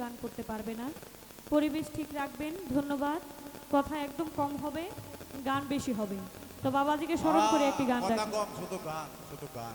গান করতে পারবে না। পরিবেশ ঠিক রাখবেন ধন্যবাদ। কথা একদম কম হবে গান বেশি হবে। তো বাবাজিকে স্মরণ করে একটি গান শুধু গান শুধু গান।